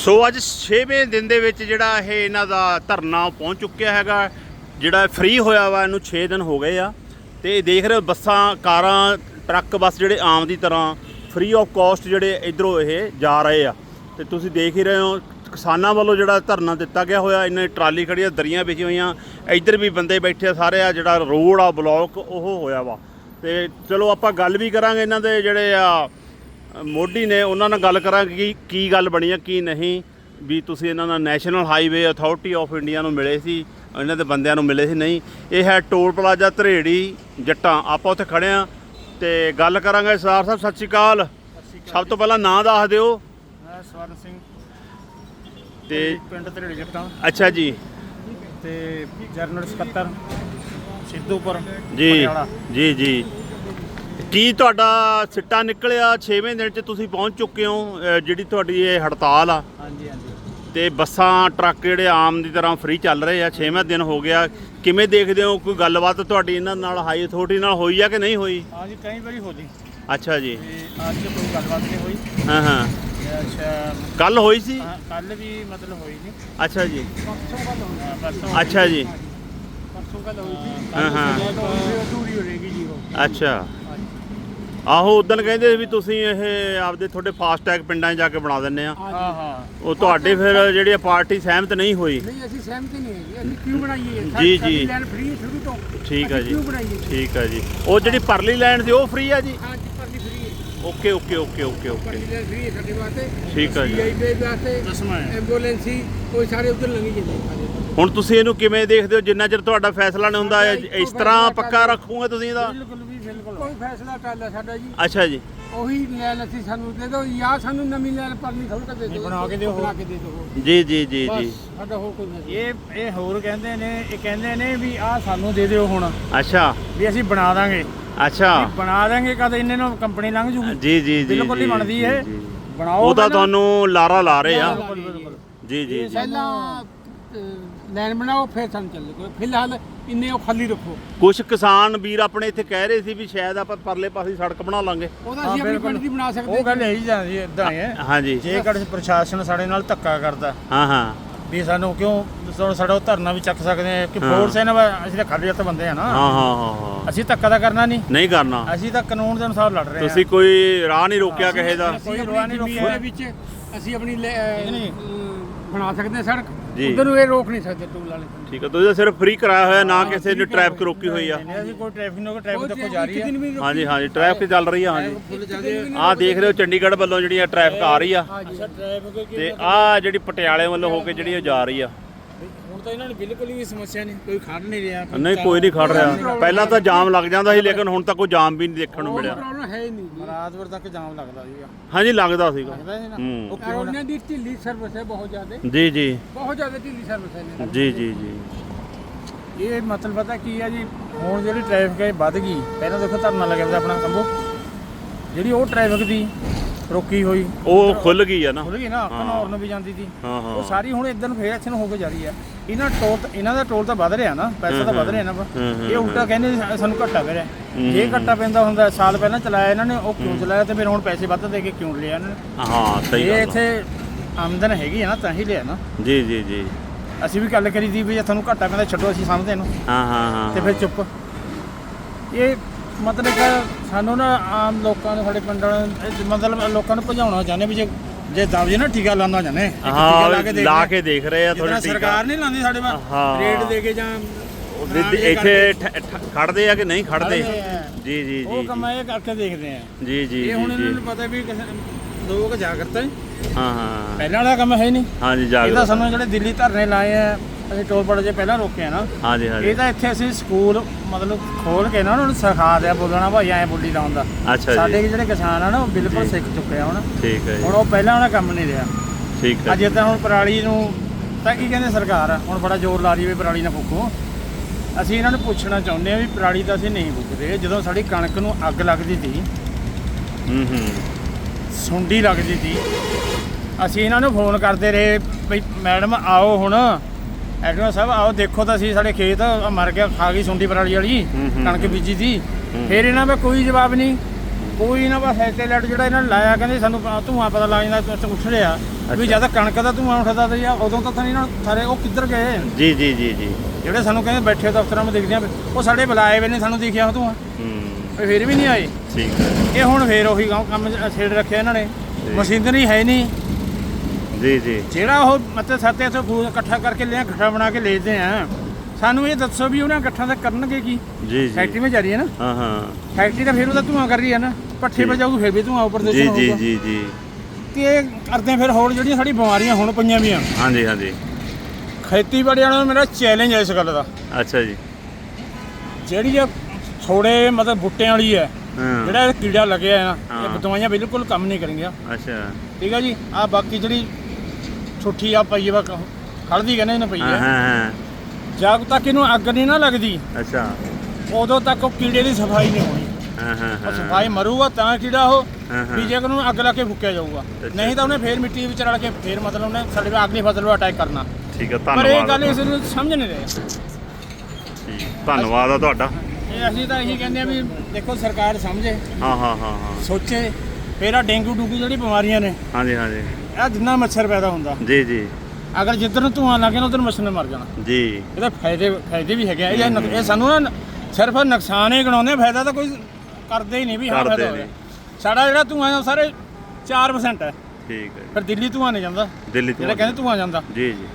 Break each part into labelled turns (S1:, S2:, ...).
S1: ਸੋ ਅੱਜ 6ਵੇਂ ਦਿਨ ਦੇ ਵਿੱਚ ਜਿਹੜਾ ਇਹ ਇਹਨਾਂ ਦਾ ਧਰਨਾ ਪਹੁੰਚ ਚੁੱਕਿਆ ਹੈਗਾ, ਜਿਹੜਾ ਫ੍ਰੀ ਹੋਇਆ ਵਾ, ਇਹਨੂੰ 6 ਦਿਨ ਹੋ ਗਏ ਆ। ਤੇ ਦੇਖ ਰਹੇ ਹੋ ਬੱਸਾਂ, ਕਾਰਾਂ, ਟਰੱਕ, ਬੱਸ ਜਿਹੜੇ ਆਮ ਦੀ ਤਰ੍ਹਾਂ ਫ੍ਰੀ ਆਫ ਕਾਸਟ ਜਿਹੜੇ ਇਧਰੋਂ ਇਹ ਜਾ ਰਹੇ ਆ। ਤੇ ਤੁਸੀਂ ਦੇਖ ਹੀ ਰਹੇ ਹੋ, ਕਿਸਾਨਾਂ ਵੱਲੋਂ ਜਿਹੜਾ ਧਰਨਾ ਦਿੱਤਾ ਗਿਆ ਹੋਇਆ ਇਹਨੇ ਟਰਾਲੀ ਖੜੀ ਆ ਦਰੀਆਂ ਵਿਛੀਆਂ ਹੋਈਆਂ, ਇੱਧਰ ਵੀ ਬੰਦੇ ਬੈਠੇ ਆ ਸਾਰੇ ਆ, ਜਿਹੜਾ ਰੋਡ ਆ, ਬਲੌਕ, ਉਹ ਹੋਇਆ ਵਾ। ਤੇ ਚਲੋ ਆਪਾਂ ਗੱਲ ਵੀ ਕਰਾਂਗੇ ਇਹਨਾਂ ਦੇ ਜਿਹੜੇ ਆ ਮੋਢੀ ਨੇ ਉਹਨਾਂ ਨਾਲ ਗੱਲ ਕਰਾਂਗੇ ਕਿ ਕੀ ਗੱਲ ਬਣੀ ਆ ਕੀ ਨਹੀਂ ਵੀ ਤੁਸੀਂ ਇਹਨਾਂ ਨਾਲ national highway authority of India ਨੂੰ ਮਿਲੇ ਸੀ ਇਹਨਾਂ ਦੇ ਬੰਦਿਆਂ ਨੂੰ ਮਿਲੇ ਸੀ ਨਹੀਂ। ਇਹ ਹੈ ਟੋਲ ਪਲਾਜ਼ਾ ਧਰੇੜੀ ਜੱਟਾਂ। ਆਪਾਂ ਉੱਥੇ ਖੜੇ ਆ ਤੇ ਗੱਲ ਕਰਾਂਗੇ ਸਰਦਾਰ ਸਾਹਿਬ ਸਤਿ ਸ਼੍ਰੀ ਅਕਾਲ। ਸਭ ਤੋਂ ਪਹਿਲਾਂ ਨਾਂ ਦੱਸ ਦਿਓ।
S2: ਮੈਂ ਸਵਰਨ ਸਿੰਘ।
S1: ਤੇ
S2: ਪਿੰਡ ਧਰੇੜੀ ਜੱਟਾਂ।
S1: ਅੱਛਾ ਜੀ।
S2: ਤੇ ਜਰਨਲ ਸਕੱਤਰ ਸਿੱਧੂਪੁਰ
S1: ਜੀ। ਜੀ ਜੀ। ਕੀ ਤੁਹਾਡਾ ਸਿੱਟਾ ਨਿਕਲਿਆ? 6ਵੇਂ ਦਿਨ 'ਚ ਤੁਸੀਂ ਪਹੁੰਚ ਚੁੱਕੇ ਹੋ ਜਿਹੜੀ ਤੁਹਾਡੀ ਇਹ ਹੜਤਾਲ ਆ।
S2: ਹਾਂਜੀ ਹਾਂਜੀ।
S1: ਤੇ ਬੱਸਾਂ ਟਰੱਕ ਜਿਹੜੇ ਆਮ ਦੀ ਤਰ੍ਹਾਂ ਫ੍ਰੀ ਚੱਲ ਰਹੇ ਆ 6ਵਾਂ ਦਿਨ ਹੋ ਗਿਆ। ਕਿਵੇਂ ਦੇਖਦੇ ਹੋ? ਕੋਈ ਗੱਲਬਾਤ ਤੁਹਾਡੀ ਇਹਨਾਂ ਨਾਲ ਹਾਈ ਅਥਾਰਟੀ ਨਾਲ ਹੋਈ ਆ ਕਿ ਨਹੀਂ ਹੋਈ?
S2: ਹਾਂਜੀ ਕਈ ਵਾਰੀ ਹੋ ਜੀ।
S1: ਅੱਛਾ ਜੀ।
S2: ਤੇ ਅੱਜ ਕੋਈ ਗੱਲਬਾਤ ਨਹੀਂ ਹੋਈ।
S1: ਹਾਂ ਹਾਂ।
S2: ਅੱਛਾ
S1: ਕੱਲ ਹੋਈ ਸੀ?
S2: ਕੱਲ ਵੀ ਮਤਲਬ ਹੋਈ ਨਹੀਂ
S1: ਅੱਛਾ ਜੀ।
S2: ਪਰਸੋਂ ਕੱਲ ਹੋਈ। ਪਰਸੋਂ
S1: ਅੱਛਾ ਜੀ।
S2: ਪਰਸੋਂ ਕੱਲ ਹੋਈ ਸੀ।
S1: ਹਾਂ, ਹਾਂ।
S2: ਅਧੂਰੀ ਹੋ ਰਹੇਗੀ ਜੀ ਉਹ।
S1: ਅੱਛਾ।
S2: ਹਾਂਜੀ
S1: ਆਹੋ ਉਦੋਂ ਕਹਿੰਦੇ ਸੀ ਵੀ ਤੁਸੀਂ ਇਹ ਆਪਦੇ ਤੁਹਾਡੇ ਫਾਸਟ ਟੈਗ ਪਿੰਡਾਂ 'ਚ ਜਾ ਕੇ ਬਣਾ ਦਿੰਦੇ ਆ।
S2: ਹਾਂ ਹਾਂ।
S1: ਉਹ ਤੁਹਾਡੇ ਫਿਰ ਜਿਹੜੀ ਪਾਰਟੀ ਸਹਿਮਤ ਨਹੀਂ ਹੋਈ।
S3: ਨਹੀਂ ਅਸੀਂ ਸਹਿਮਤ ਨਹੀਂ ਹੈਗੇ। ਅਸੀਂ ਕਿਉਂ ਬਣਾਈਏ?
S1: ਜੀ,
S3: ਸਾਡੀ
S1: ਜੀ।
S3: ਲਾਈਨ ਫ੍ਰੀ ਸ਼ੁਰੂ ਤੋਂ।
S1: ਠੀਕ ਆ
S3: ਅਸੀਂ
S1: ਜੀ।
S3: ਕਿਉਂ ਬਣਾਈਏ?
S1: ਠੀਕ ਆ ਜੀ। ਉਹ ਜਿਹੜੀ ਪਰਲੀ ਲਾਈਨ ਸੀ ਉਹ ਫ੍ਰੀ ਆ ਜੀ?
S3: ਹਾਂ ਜੀ ਪਰਲੀ ਫ੍ਰੀ ਹੈ।
S1: Okay okay okay okay okay.
S3: ਪਰਲੀ ਲਾਈਨ ਫ੍ਰੀ ਹੈ ਸਾਡੇ ਵਾਸਤੇ।
S1: ਠੀਕ ਆ ਜੀ।
S3: ਸੀਆਈਪੀ ਵਾਸਤੇ
S2: ਦਸਵਾਂ ਹੈ।
S3: ਐਂਬੂਲੈਂਸ ਹੀ ਕੋਈ ਸਾਰੇ ਉਧਰ ਲੰਘੀ ਜਾਂਦੇ ਸਾਰੇ।
S1: ਹੁਣ ਤੁਸੀਂ ਇਹਨੂੰ ਕਿਵੇਂ ਦੇਖਦੇ ਹੋ? ਜਿੰਨਾ ਚਿਰ ਤੁਹਾਡਾ ਫੈਸਲਾ ਨਹੀਂ ਹੁੰਦਾ ਇਹ- ਇਸ ਤਰ੍ਹਾਂ ਪੱਕਾ ਰੱਖੋਗੇ ਤੁਸੀਂ ਇਹਦਾ?
S2: ਬਿਲਕੁਲ
S3: ਕੋਈ ਫੈਸਲਾ ਟਾਲਾ ਸਾਡਾ ਜੀ।
S1: ਅੱਛਾ ਜੀ।
S3: ਉਹੀ ਲੈਣ ਅਸੀਂ ਸਾਨੂੰ ਦੇ ਦਿਓ ਜਾਂ ਸਾਨੂੰ ਨਵੀਂ ਲੈਣ ਪਰਲੀ ਥੋੜਾ ਕਰ ਦੇ ਦਿਓ।
S2: ਬਣਾ ਕੇ ਦਿਓ।
S3: ਬਣਾ ਕੇ ਦੇ ਦਿਓ।
S1: ਜੀ ਜੀ ਜੀ ਜੀ।
S3: ਸਾਡਾ ਹੋਰ ਕੋਈ ਨਹੀਂ।
S2: ਇਹ ਇਹ ਹੋਰ ਕਹਿੰਦੇ ਨੇ ਇਹ ਕਹਿੰਦੇ ਨੇ ਵੀ ਆਹ ਸਾਨੂੰ ਦੇ ਦਿਓ ਹੁਣ।
S1: ਅੱਛਾ।
S2: ਵੀ ਅਸੀਂ ਬਣਾ ਦਾਂਗੇ।
S1: ਅੱਛਾ।
S2: ਬਣਾ ਦਾਂਗੇ ਕਦ ਇੰਨੇ ਨੂੰ ਕੰਪਨੀ ਲੰਘ ਜੂਗੀ।
S1: ਜੀ ਜੀ ਜੀ
S2: ਬਿਲਕੁਲ ਨਹੀਂ
S1: ਜੀ,
S2: ਬਣਦੀ
S1: ਜੀ।
S2: ਬਣਾਓ
S1: ਉਹ ਤਾਂ। ਤੁਹਾਨੂੰ ਲਾਰਾ ਲਾ ਰਹੇ ਆ। ਜੀ ਜੀ ਜੀ।
S3: ਪਹਿਲਾਂ ਲੈਣ ਬਣਾਓ ਫਿਰ ਸਾਨੂੰ ਚੱਲੇ ਕੋਈ ਫਿਲਹਾਲ ਇੰਨੇ ਉਹ ਖਾਲੀ ਰੱਖੋ।
S1: ਕੁਝ ਕਿਸਾਨ ਵੀਰ ਆਪਣੇ ਇੱਥੇ ਕਹਿ ਰਹੇ ਸੀ ਵੀ ਸ਼ਾਇਦ ਆਪਾਂ ਪਰਲੇ ਪਾਸੇ ਸੜਕ ਬਣਾ ਲਾਂਗੇ।
S3: ਉਹਦਾ
S2: ਹਾਂ,
S3: ਅਸੀਂ ਆਪਣੀ। ਪਿੰਡ ਦੀ ਬਣਾ ਸਕਦੇ
S2: ਉਹ ਗੱਲ ਇਹੀ ਜਾਂਦੀ ਇਦਾਂ ਹੈ
S1: ਹਾਂਜੀ।
S2: ਜੇਕਰ ਪ੍ਰਸ਼ਾਸਨ ਸਾਡੇ ਨਾਲ ਧੱਕਾ ਕਰਦਾ
S1: ਹਾਂ ਹਾਂ।
S2: ਵੀ ਸਾਨੂੰ ਕਿਉਂ ਸਾਡਾ ਉਹ ਧਰਨਾ ਵੀ ਚੱਕ ਸਕਦੇ ਆ ਕਿ
S1: ਹਾਂ।
S2: ਫੋਰਸ ਇਹਨਾਂ ਵਾ- ਅਸੀਂ ਤਾਂ ਖਾਲੀ ਹੱਥ ਬੰਦੇ ਆ ਨਾ।
S1: ਹਾਂ ਹਾਂ ਹਾਂ ਹਾਂ।
S2: ਅਸੀਂ ਧੱਕਾ ਤਾਂ ਕਰਨਾ ਨਹੀਂ।
S1: ਨਹੀਂ ਕਰਨਾ।
S2: ਅਸੀਂ ਤਾਂ ਕਾਨੂੰਨ ਦੇ ਅਨੁਸਾਰ ਲੜ ਰਹੇ
S1: ਤੁਸੀਂ ਕੋਈ ਰਾਹ ਨਹੀਂ ਰੋਕਿਆ ਕਿਸੇ ਦਾ।
S3: ਅਸੀਂ
S2: ਕੋਈ
S3: ਆਪਣੀ
S2: ਰਵਾ ਨਹੀਂ ਰੋਕਿਆ।
S3: ਦੇ ਵਿੱਚ ਅਸੀਂ ਆਪਣੀ ਬਣਾ ਸਕਦੇ ਹਾਂ ਸੜਕ।
S1: ਜੀ।
S3: ਉਧਰ ਨੂੰ ਇਹ ਰੋਕ ਨਹੀਂ ਸਕਦੇ ਟੂਲ ਵਾਲੇ
S1: ਠੀਕ ਹੈ ਤੁਸੀਂ ਸਿਰਫ ਫ੍ਰੀ ਕਰਾਇਆ ਹੋਇਆ ਨਾ ਕਿਸੇ ਨੇ ਟ੍ਰੈਫਿਕ ਰੋਕੀ ਹੋਈ ਆ।
S2: ਨਹੀਂ, ਅਸੀਂ ਕੋਈ ਟ੍ਰੈਫਿਕ ਨੂੰ ਟ੍ਰੈਫਿਕ ਦੇਖੋ ਜਾਰੀ ਹੈ
S1: ਹਾਂਜੀ ਹਾਂਜੀ ਟ੍ਰੈਫਿਕ ਚੱਲ ਰਹੀ ਆ ਹਾਂਜੀ। ਆਹ ਦੇਖ ਰਹੇ ਹੋ ਚੰਡੀਗੜ੍ਹ ਵੱਲੋਂ ਜਿਹੜੀ ਆ ਟ੍ਰੈਫਿਕ ਆ। ਰਹੀ ਆ ਤੇ ਆਹ ਜਿਹੜੀ ਪਟਿਆਲੇ ਵੱਲੋਂ ਹੋ ਕੇ ਜਿਹੜੀ ਉਹ ਜਾ ਰਹੀ ਆ।
S2: ਹੁਣ ਤਾਂ ਇਹਨਾਂ ਨੂੰ ਬਿਲਕੁਲ ਹੀ ਸਮੱਸਿਆ ਨਹੀਂ ਕੋਈ ਖੜ ਨਹੀਂ ਰਿਹਾ।
S1: ਨਹੀਂ ਕੋਈ ਨਹੀਂ ਖੜ ਰਿਹਾ। ਪਹਿਲਾਂ ਤਾਂ ਜਾਮ ਲੱਗ ਜਾਂਦਾ ਸੀ ਲੇਕਿਨ ਹੁਣ ਤਾਂ ਕੋਈ ਜਾਮ ਵੀ ਨਹੀਂ ਦੇਖਣ ਨੂੰ ਮਿਲਿਆ।
S3: ਪ੍ਰੋਬਲਮ ਹੈ ਹੀ ਨਹੀਂ ਜੀ।
S2: ਰਾਤਵਰ ਤੱਕ ਜਾਮ ਲੱਗਦਾ ਸੀਗਾ।
S1: ਹਾਂਜੀ ਲੱਗਦਾ ਸੀਗਾ।
S2: ਲੱਗਦਾ ਸੀ ਨਾ?
S1: ਹੂੰ।
S2: ਉਹ
S3: ਔਰ
S2: ਕਿਉਂ
S3: ਉਹਨਾਂ ਦੀ ਢਿੱਲੀ ਸਰਵਿਸ ਹੈ ਬਹੁਤ ਜ਼ਿਆਦਾ।
S1: ਜੀ ਜੀ।
S3: ਬਹੁਤ ਜ਼ਿਆਦਾ ਢਿੱਲੀ ਸਰਵਿਸ ਹੈ ਇਹਨਾਂ ਦੀ।
S1: ਜੀ ਜੀ ਜੀ।
S2: ਇਹ ਮਤਲਬ ਪਤਾ ਕੀ ਹੈ ਜੀ ਹੁਣ ਜਿਹੜੀ ਟ੍ਰੈਫਿਕ ਹੈ ਵੱਧ ਗਈ। ਪਹਿਲਾਂ ਦੇਖੋ ਧਰਨਾ ਲੱਗਿਆ ਆਪਣਾ ਕੰਬੋ। ਜਿਹੜੀ ਉਹ ਟ੍ਰੈਫਿਕ ਦੀ ਰੋਕੀ ਹੋਈ।
S1: ਉਹ ਖੁੱਲ ਗਈ ਆ ਨਾ।
S2: ਖੁੱਲ ਗਈ ਨਾ
S1: ਹਾਂ।
S2: ਘਨੌਰ ਨੂੰ ਵੀ ਜਾਂਦੀ ਸੀ।
S1: ਹਾਂ
S2: ਉਹ ਸਾਰੀ ਹੁਣ ਇਦਾਂ ਨੂੰ ਫੇਰ ਇੱਥੇ ਨੂੰ ਹੋ ਕੇ ਜਾ ਰਹੀ ਹੈ ਇਹਨਾਂ ਟੋਲ ਇਹਨਾਂ ਦਾ ਟੋਲ ਤਾਂ ਵੱਧ ਰਿਹਾ ਨਾ ਪੈਸਾ ਤਾਂ ਵੱਧ ਰਿਹਾ ਨਾ। ਇਹ ਉਲਟਾ ਕਹਿੰਦੇ ਸਾਨੂੰ ਘੱਟਾ ਪੈ ਰਿਹਾ। ਜੇ ਘੱਟਾ ਪੈਂਦਾ ਹੁੰਦਾ ਸਾਲ ਪਹਿਲਾਂ ਚਲਾਇਆ ਇਹਨਾਂ ਨੇ ਉਹ ਕਿਉਂ ਚਲਾਇਆ ਤੇ ਫਿਰ ਹੁਣ ਪੈਸੇ ਵੱਧ ਦੇ ਕੇ ਕਿਉਂ ਲਿਆ ਇਹਨਾਂ ਨੇ?
S1: ਹਾਂ ਸਹੀ
S2: ਇਹ
S1: ਗੱਲ ਆ।
S2: ਇੱਥੇ ਆਮਦਨ ਹੈਗੀ ਨਾ ਤਾਂ ਹੀ ਲਿਆ ਨਾ।
S1: ਜੀ ਜੀ ਜੀ।
S2: ਅਸੀਂ ਵੀ ਗੱਲ ਕਰੀ ਸੀ ਵੀ ਜੇ ਤੁਹਾਨੂੰ ਘਾਟਾ ਪੈਂਦਾ ਛੱਡੋ ਅਸੀਂ ਸਮਝਦੇ ਇਹਨੂੰ।
S1: ਹਾਂ ਹਾਂ ਹਾਂ
S2: ਤੇ ਫਿਰ ਚੁੱਪ। ਇਹ ਮਤਲਬ ਕਿ ਸਾਨੂੰ ਨਾ ਆਮ ਲੋਕਾਂ ਨੂੰ ਸਾਡੇ ਪਿੰਡਾਂ ਨੂੰ ਇਹ ਮਤਲਬ ਲੋਕਾਂ ਨੂੰ ਭਜਾਉਣਾ ਚਾਹੁੰਦੇ ਵੀ ਜੇ ਜੇ ਦਬ ਜੇ ਨਾ ਟੀਕਾ ਲਾਉਂਦਾ ਜਾਂਦੇ ਇੱਕ ਟੀਕਾ
S1: ਹਾਂ
S2: ਦੇਖ
S1: ਲਾ। ਕੇ ਦੇਖ ਰਹੇ ਆ
S2: ਜਿੱਦਾਂ
S1: ਥੋੜੀ
S2: ਸਰਕਾਰ ਨਹੀਂ ਲਾਉਂਦੀ ਸਾਡੇ
S1: ਹਾਂ।
S2: ਵੱਲ ਰੇਟ ਦੇ ਕੇ ਜਾਂ
S1: ਇੱਥੇ ਠ- ਠ- ਖੜਦੇ ਆ ਕਿ ਨਹੀਂ ਖੜਦੇ?
S2: ਖੜਦੇ ਆ।
S1: ਜੀ ਜੀ
S2: ਉਹ
S1: ਜੀ।
S2: ਕੰਮ ਇਹ ਕਰਕੇ ਦੇਖਦੇ ਆ।
S1: ਜੀ ਜੀ
S2: ਇਹ ਹੁਣ
S1: ਜੀ,
S2: ਇਹਨਾਂ
S1: ਜੀ
S2: ਨੂੰ ਪਤਾ ਵੀ ਕਿਸੇ ਲੋਕ ਜਾਗਰਤ ਹੈ
S1: ਹਾਂ ਹਾਂ।
S2: ਪਹਿਲਾਂ ਵਾਲਾ ਕੰਮ ਹੈ ਨਹੀਂ।
S1: ਹਾਂਜੀ
S2: ਇਹ ਤਾਂ
S1: ਜਾਗਰੂਕ
S2: ਸਾਨੂੰ ਜਿਹੜੇ ਦਿੱਲੀ ਧਰਨੇ ਲਾਏ ਆ ਅਸੀਂ ਟੋਲ ਪੜ ਜੇ ਪਹਿਲਾਂ ਰੋਕੇ ਆ ਨਾ
S1: ਹਾਂਜੀ ਹਾਂਜੀ।
S2: ਇਹ ਤਾਂ ਇੱਥੇ ਅਸੀਂ ਸਕੂਲ ਮਤਲਬ ਖੋਲ ਕੇ ਨਾ ਉਹਨਾਂ ਨੂੰ ਸਿਖਾ ਦਿਆ ਬੋਲਣਾ ਭਾਈ ਐ ਬੋਲੀ ਲਾਉਣ ਦਾ।
S1: ਅੱਛਾ
S2: ਸਾਡੇ
S1: ਜੀ
S2: ਜਿਹੜੇ ਕਿਸਾਨ ਆ ਨਾ ਉਹ ਬਿਲਕੁਲ ਸਿੱਖ ਚੁੱਕੇ ਆ ਹੁਣ।
S1: ਠੀਕ ਹੈ
S2: ਹੁਣ ਉਹ ਪਹਿਲਾਂ ਵਾਲਾ ਕੰਮ ਨਹੀਂ ਰਿਹਾ।
S1: ਠੀਕ ਹੈ।
S2: ਅਜੇ ਤਾਂ ਹੁਣ ਪਰਾਲੀ ਨੂੰ ਤਾਂ ਕੀ ਕਹਿੰਦੇ ਸਰਕਾਰ ਹੁਣ ਬੜਾ ਜ਼ੋਰ ਲਾ ਰਹੀ ਹੈ ਵੀ ਪਰਾਲੀ ਨਾ ਫੂਕੋ। ਅਸੀਂ ਇਹਨਾਂ ਨੂੰ ਪੁੱਛਣਾ ਚਾਹੁੰਦੇ ਆ ਵੀ ਪਰਾਲੀ ਤਾਂ ਅਸੀਂ ਨਹੀਂ ਫੂਕਦੇ। ਜਦੋਂ ਸਾਡੀ ਕਣਕ ਨੂੰ ਅੱਗ ਲੱਗਦੀ ਸੀ
S1: ਹੂੰ ਹੂੰ।
S2: ਸੁੰਡੀ ਲੱਗਦੀ ਸੀ ਅਸੀਂ ਇਹਨਾਂ ਨੂੰ ਫੋਨ ਕਰਦੇ ਰਹੇ ਵੀ ਮੈਡਮ ਆਓ ਹੁਣ। ਐਡਮਿਨ ਸਾਹਿਬ ਆਓ ਦੇਖੋ ਤਾਂ ਅਸੀਂ ਸਾਡੇ ਖੇਤ ਆਹ ਮਰ ਗਿਆ ਖਾ ਗਈ ਸੁੰਡੀ ਪਰਾਲੀ ਵਾਲੀ ਕਣਕ ਬੀਜੀ ਸੀ। ਫਿਰ ਇਹਨਾਂ ਦਾ ਕੋਈ ਜਵਾਬ ਨਹੀਂ। ਕੋਈ ਨਾ ਬਸ ਐਸੇ ਲੈਟ ਜਿਹੜਾ ਇਹਨਾਂ ਨੇ ਲਾਇਆ ਕਹਿੰਦੇ ਸਾਨੂੰ ਪ- ਧੂੰਆਂ ਪਤਾ ਲੱਗ ਜਾਂਦਾ ਤੇ ਉੱਠ ਰਿਹਾ। ਵੀ ਜਦ ਕਣਕ ਦਾ ਧੂੰਆਂ ਉੱਠਦਾ ਤੇ ਜਾਂ ਉਦੋਂ ਤਾਂ ਨਹੀਂ ਨਾ ਸਾਰੇ ਉਹ ਕਿੱਧਰ ਗਏ?
S1: ਜੀ ਜੀ ਜੀ ਜੀ।
S2: ਜਿਹੜੇ ਸਾਨੂੰ ਕਹਿੰਦੇ ਬੈਠੇ ਦਫ਼ਤਰਾਂ 'ਚ ਦਿਖਦੇ ਆ ਉਹ ਸਾਡੇ ਬੁਲਾਏ ਵੇ ਨੇ ਸਾਨੂੰ ਦਿਖਿਆ ਉਹ ਧੂੰਆਂ।
S1: ਹੂੰ।
S2: ਇਹ ਫਿਰ ਵੀ ਨਹੀਂ ਆਏ।
S1: ਠੀਕ ਹੈ।
S2: ਇਹ ਹੁਣ ਫੇਰ ਉਹੀ ਗਾਉਂ ਕੰਮ ਛੇੜ ਰੱਖਿਆ ਇਹਨਾਂ ਨੇ। ਮਸ਼ੀਨਰੀ ਹੈ ਨਹੀਂ।
S1: ਜੀ ਜੀ।
S2: ਜਿਹੜਾ ਉਹ ਮਤਲਬ ਸੱਤੇ ਤੋਂ ਫੂਲ ਇਕੱਠਾ ਕਰਕੇ ਲਿਆ ਗੱਠਾ ਬਣਾ ਕੇ ਲੈਦੇ ਆ। ਸਾਨੂੰ ਇਹ ਦੱਸੋ ਵੀ ਉਹਨਾਂ ਗੱਠਾਂ ਦਾ ਕਰਨਗੇ ਕੀ?
S1: ਜੀ ਜੀ।
S2: ਫੈਕਟਰੀ ਵਿੱਚ ਜਾ ਰਹੀ ਹੈ ਨਾ?
S1: ਹਾਂ ਹਾਂ।
S2: ਫੈਕਟਰੀ ਤਾਂ ਫਿਰ ਉਹਦਾ ਧੂੰਆਂ ਕਰ ਰਹੀ ਹੈ ਨਾ। ਪੱਠੇ ਪਰ ਜਾਊਗੀ ਫਿਰ ਵੀ ਧੂੰਆਂ ਉੱਪਰ ਦੇ
S1: ਜੀ ਜੀ ਜੀ ਜੀ।
S2: ਤੇ ਇਹ ਕਰਦੇ ਆ ਫਿਰ ਹੋਰ ਜਿਹੜੀਆਂ ਸਾਡੀ ਬਿਮਾਰੀਆਂ ਹੁਣ ਪਈਆਂ ਵੀਆਂ।
S1: ਹਾਂਜੀ ਹਾਂਜੀ।
S2: ਖੇਤੀਬਾੜੀ ਵਾਲਿਆਂ ਨੂੰ ਮੇਰਾ ਚੈਲੰਜ ਹੈ ਇਸ ਗੱਲ ਦਾ।
S1: ਅੱਛਾ ਜੀ।
S2: ਜਿਹੜੀ ਇਹ ਥੋੜੇ ਮਤਲਬ ਬੁੱਟਿਆਂ ਵਾਲੀ ਹੈ
S1: ਹਾਂ।
S2: ਜਿਹੜਾ ਇਹ ਕੀੜਾ ਲੱਗਿਆ ਹੈ ਨਾ
S1: ਹਾਂ।
S2: ਇਹ ਦਵਾਈਆਂ ਬਿਲਕੁਲ ਕੰਮ ਨਹੀਂ ਕਰਨਗੀਆਂ
S1: ਅੱਛਾ।
S2: ਠੀਕ ਹੈ ਜੀ? ਆ ਬਾਕੀ ਜਿਹੜੀ ਛੁੱਠੀ ਆ ਪਈ ਵਾ ਹਲਦੀ ਕਹਿੰਦੇ ਨੇ ਪਈ
S1: ਹਾਂ
S2: ਹੈ ਜਦ ਤੱਕ ਇਹਨੂੰ ਅੱਗ ਨਹੀਂ ਨਾ ਲੱਗਦੀ
S1: ਅੱਛਾ।
S2: ਉਦੋਂ ਤੱਕ ਉਹ ਕੀੜੇ ਦੀ ਸਫ਼ਾਈ ਨਹੀਂ ਹੋਣੀ।
S1: ਹਾਂ ਹਾਂ
S2: ਉਹ
S1: ਹਾਂ।
S2: ਸਫ਼ਾਈ ਮਰੂਗਾ ਤਾਂ ਕੀੜਾ ਉਹ
S1: ਹਾਂ, ਹਾਂ।
S2: ਵੀ ਜੇ ਉਹਨੂੰ ਅੱਗ ਲਾ ਕੇ ਫੁੱਕਿਆ ਜਾਊਗਾ।
S1: ਅੱਛਾ।
S2: ਨਹੀਂ ਤਾਂ ਉਹਨੇ ਫੇਰ ਮਿੱਟੀ ਵਿੱਚ ਰਲ ਕੇ ਫੇਰ ਮਤਲਬ ਉਹਨੇ ਸਾਡੇ ਅਗਲੀ ਫਸਲ ਨੂੰ ਅਟੈਕ ਕਰਨਾ।
S1: ਠੀਕ ਹੈ
S2: ਪਰ ਇਹ ਗੱਲ
S1: ਧੰਨਵਾਦ
S2: ਇਸ ਨੂੰ ਸਮਝ ਨਹੀਂ ਰਹੇ।
S1: ਠੀਕ, ਧੰਨਵਾਦ ਆ ਤੁਹਾਡਾ।
S2: ਇਹ ਅਸੀਂ ਤਾਂ ਇਹੀ ਕਹਿੰਦੇ ਆ ਵੀ ਦੇਖੋ ਸਰਕਾਰ ਸਮਝੇ
S1: ਹਾਂ ਹਾਂ ਹਾਂ ਹਾਂ।
S2: ਸੋਚੇ। ਫੇਰ ਆ ਡੇਂਗੂ ਡੂਗੂ ਜਿਹੜੀ ਬਿਮਾਰੀਆਂ ਨੇ
S1: ਹਾਂਜੀ ਹਾਂਜੀ।
S2: ਇਹ ਜਿੰਨਾ ਮੱਛਰ ਪੈਦਾ ਹੁੰਦਾ।
S1: ਜੀ ਜੀ।
S2: ਅਗਰ ਜਿੱਧਰ ਨੂੰ ਧੂਆਂ ਲੱਗੇ ਨਾ ਉਧਰ ਮੱਛਰ ਨੇ ਮਰ ਜਾਣਾ।
S1: ਜੀ।
S2: ਇਹਦੇ ਫਾਇਦੇ ਫਾਇਦੇ ਵੀ ਹੈਗੇ ਆ। ਇਹ ਨੁਕ- ਇਹ ਸਾਨੂੰ ਨਾ ਸਿਰਫ ਨੁਕਸਾਨ ਹੀ ਗਣਾਉਂਦੇ ਫਾਇਦਾ ਤਾਂ ਕੋਈ ਕਰਦੇ ਹੀ ਨਹੀਂ ਵੀ ਹਾਂ
S1: ਕਰਦੇ
S2: ਫਾਇਦਾ ਹੋ। ਗਿਆ। ਸਾਡਾ ਜਿਹੜਾ ਧੂਆਂ ਆ ਸਾਰੇ 4% ਹੈ
S1: ਠੀਕ ਹੈ
S2: ਫਿਰ ਦਿੱਲੀ ਧੂਆਂ ਨਹੀਂ ਜਾਂਦਾ।
S1: ਦਿੱਲੀ ਤੋਂ
S2: ਜਿਹੜਾ ਕਹਿੰਦੇ ਧੂਆਂ ਜਾਂਦਾ।
S1: ਜੀ ਜੀ।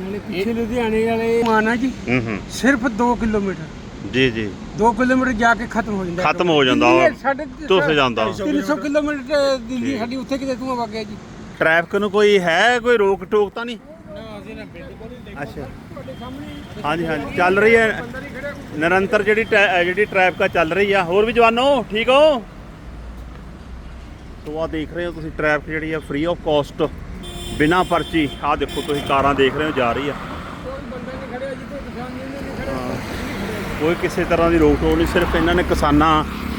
S3: ਨਾਲੇ ਪਿੱਛੇ ਲੁਧਿਆਣੇ ਵਾਲੇ ਮਾਨਾ ਜੀ
S1: ਹੂੰ ਹੂੰ।
S3: ਸਿਰਫ 2 ਕਿਲੋਮੀਟਰ।
S1: ਜੀ ਜੀ।
S3: 2 ਕਿਲੋਮੀਟਰ ਜਾ ਕੇ ਖਤਮ ਹੋ ਜਾਂਦਾ।
S1: ਖਤਮ ਹੋ ਜਾਂਦਾ ਧੁੱਸ ਜਾਂਦਾ।
S3: 300 ਕਿਲੋਮੀਟਰ ਦਿੱਲੀ ਸਾਡੀ ਉੱਥੇ ਕਿਤੇ ਧੂਆਂ ਵਗ ਗਿਆ ਜੀ।
S1: ਟ੍ਰੈਫਿਕ ਨੂੰ ਕੋਈ ਹੈ ਕੋਈ ਰੋਕ ਟੋਕ ਤਾਂ ਨਹੀਂ? ਅੱਛਾ। ਹਾਂਜੀ ਹਾਂਜੀ। ਚੱਲ ਰਹੀ ਹੈ। ਨਿਰੰਤਰ ਜਿਹੜੀ ਟੈ- ਜਿਹੜੀ ਟ੍ਰੈਫਿਕ ਆ ਚੱਲ ਰਹੀ ਆ। ਹੋਰ ਵੀ ਜਵਾਨੋ ਠੀਕ ਹੋ? ਤੋ ਆ ਦੇਖ ਰਹੇ ਹੋ ਤੁਸੀਂ ਟ੍ਰੈਫਿਕ ਜਿਹੜੀ ਆ ਫ੍ਰੀ ਆਫ ਕਾਸਟ ਬਿਨਾ ਪਰਚੀ। ਆ ਦੇਖੋ ਤੁਸੀਂ ਕਾਰਾਂ ਦੇਖ ਰਹੇ ਹੋ ਜਾ ਰਹੀ ਆ। ਕੋਈ ਕਿਸੇ ਤਰ੍ਹਾਂ ਦੀ ਰੋਕ ਟੋਕ ਨਹੀਂ ਸਿਰਫ ਇਹਨਾਂ ਨੇ ਕਿਸਾਨਾਂ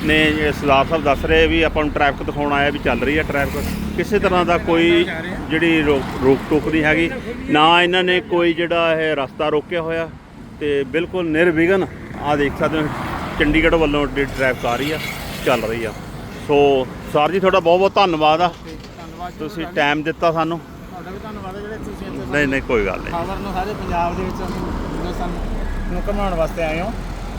S1: ਨੇ ਸਰਦਾਰ ਸਾਹਿਬ ਦੱਸ ਰਹੇ ਵੀ ਆਪਾਂ ਨੂੰ ਟ੍ਰੈਫਿਕ ਦਿਖਾਉਣ ਆਇਆ ਵੀ ਚੱਲ ਰਹੀ ਹੈ ਟ੍ਰੈਫਿਕ ਕਿਸੇ ਤਰ੍ਹਾਂ ਦਾ ਕੋਈ ਜਿਹੜੀ ਰੋਕ ਰੋਕ ਟੋਕ ਨਹੀਂ ਹੈਗੀ ਨਾ ਇਹਨਾਂ ਨੇ ਕੋਈ ਜਿਹੜਾ ਇਹ ਰਸਤਾ ਰੋਕਿਆ ਹੋਇਆ ਤੇ ਬਿਲਕੁਲ ਨਿਰਵਿਘਨ ਆ ਦੇਖ ਸਕਦੇ ਹੋ ਚੰਡੀਗੜ੍ਹ ਵੱਲੋਂ ਟ੍ਰੈਫਿਕ ਆ ਰਹੀ ਆ ਚੱਲ ਰਹੀ ਆ। ਸੋ ਸਰ ਜੀ ਤੁਹਾਡਾ ਬਹੁਤ ਬਹੁਤ ਧੰਨਵਾਦ ਆ।
S2: ਧੰਨਵਾਦ
S1: ਤੁਸੀਂ ਟਾਈਮ ਦਿੱਤਾ ਸਾਨੂੰ।
S2: ਤੁਹਾਡਾ ਵੀ ਧੰਨਵਾਦ ਜਿਹੜੇ ਤੁਸੀਂ
S1: ਨਹੀਂ ਨਹੀਂ ਕੋਈ ਗੱਲ ਨਹੀਂ।
S2: ਖਬਰ ਨੂੰ ਸਾਰੇ ਪੰਜਾਬ ਦੇ ਵਿੱਚ ਸਾਨੂੰ ਨੂੰ ਘਮਾਉਣ ਵਾਸਤੇ ਆਏ ਹੋ।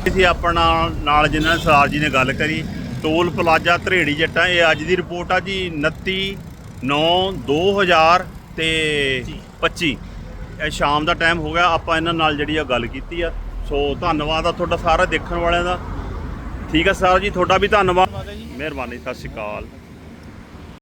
S1: ਅਸੀਂ ਆਪਣਾ ਨਾਲ ਜਿਨ੍ਹਾਂ ਸਰਦਾਰ ਜੀ ਨੇ ਗੱਲ ਕਰੀ ਟੋਲ ਪਲਾਜ਼ਾ ਧਰੇੜੀ ਜੱਟਾਂ ਇਹ ਅੱਜ ਦੀ ਰਿਪੋਰਟ ਆ ਜੀ 29 9 2000 ਤੇ 25 ਇਹ ਸ਼ਾਮ ਦਾ ਟਾਈਮ ਹੋ ਗਿਆ ਆਪਾਂ ਇਹਨਾਂ ਨਾਲ ਜਿਹੜੀ ਆ ਗੱਲ ਕੀਤੀ ਆ। ਸੋ ਧੰਨਵਾਦ ਆ ਤੁਹਾਡਾ ਸਾਰਾ ਦੇਖਣ ਵਾਲਿਆਂ ਦਾ। ਠੀਕ ਆ ਸਰ ਜੀ ਤੁਹਾਡਾ ਵੀ ਧੰਨਵਾਦ। ਮਿਹਰਬਾਨੀ ਸਤਿ ਸ਼੍ਰੀ ਅਕਾਲ।